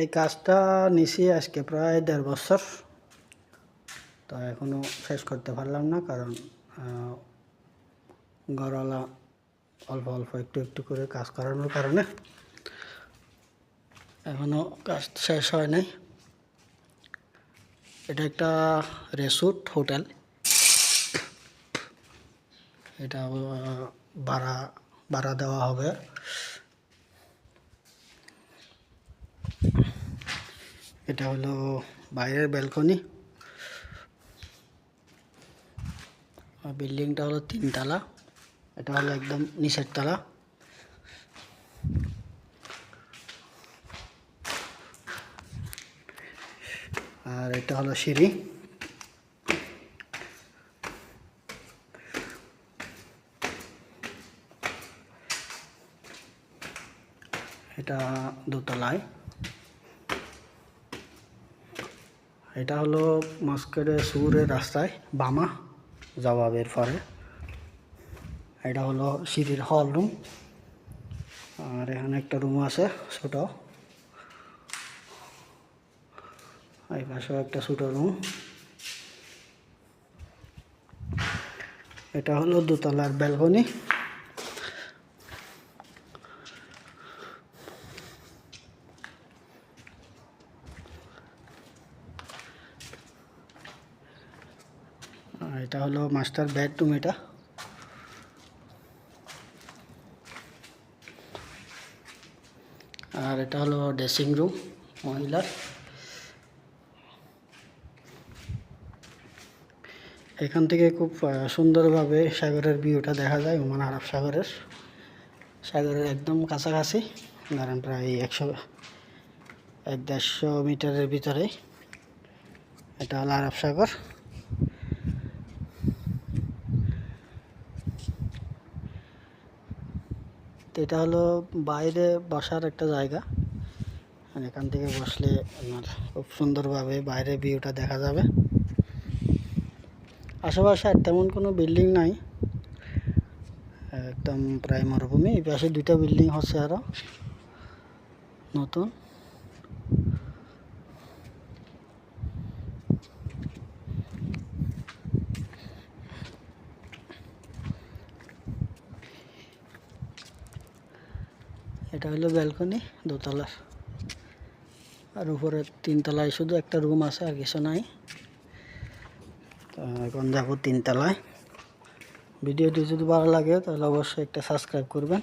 এই কাজটা নিছি আজকে প্রায় দেড় বছর। তো এখনও শেষ করতে পারলাম না কারণ ঘরওয়ালা অল্প অল্প একটু একটু করে কাজ করানোর কারণে এখনও কাজ শেষ হয় নাই। এটা একটা রেসুট হোটেল। এটা ভাড়া ভাড়া দেওয়া হবে। এটা হলো বাইরের ব্যালকনি। বিল্ডিংটা হলো তিনতলা। এটা হলো একদম নিচের তলা। আর এটা হলো সিঁড়ি। এটা দোতলায়। এটা হলো মস্কের সুরের রাস্তায় বামা জবাবের পরে এটা হলো সিঁড়ির হল রুম আর এখানে একটা রুম আছে ছোট। এই পাশেও একটা ছোট রুম এটা হলো দোতলার ব্যালকনি আর এটা হলো মাস্টার বেডরুম এটা। আর এটা হলো ড্রেসিং রুম মহিলার। এখান থেকে খুব সুন্দরভাবে সাগরের ভিউটা দেখা যায়, ওমান আরব সাগরের। সাগরের একদম কাছাকাছি, ধরেন প্রায় একশো, এক দেড়শো মিটারের ভিতরে এটা হলো আরব সাগর। তো এটা হলো বাইরে বসার একটা জায়গা। এখান থেকে বসলে আপনার খুব সুন্দরভাবে বাইরে ভিউটা দেখা যাবে। আশেপাশে আর তেমন কোনো বিল্ডিং নাই। একদম প্রায় মরুভূমি। এই পাশে দুইটা বিল্ডিং হচ্ছে আরও নতুন। এটা হলো ব্যালকনি, দোতলার। আর উপরে তিনতলায় শুধু একটা রুম আছে আর কিছু নাই। এখন যাব তিনতলায়। ভিডিওটি যদি ভালো লাগে তাহলে অবশ্যই একটা সাবস্ক্রাইব করবেন।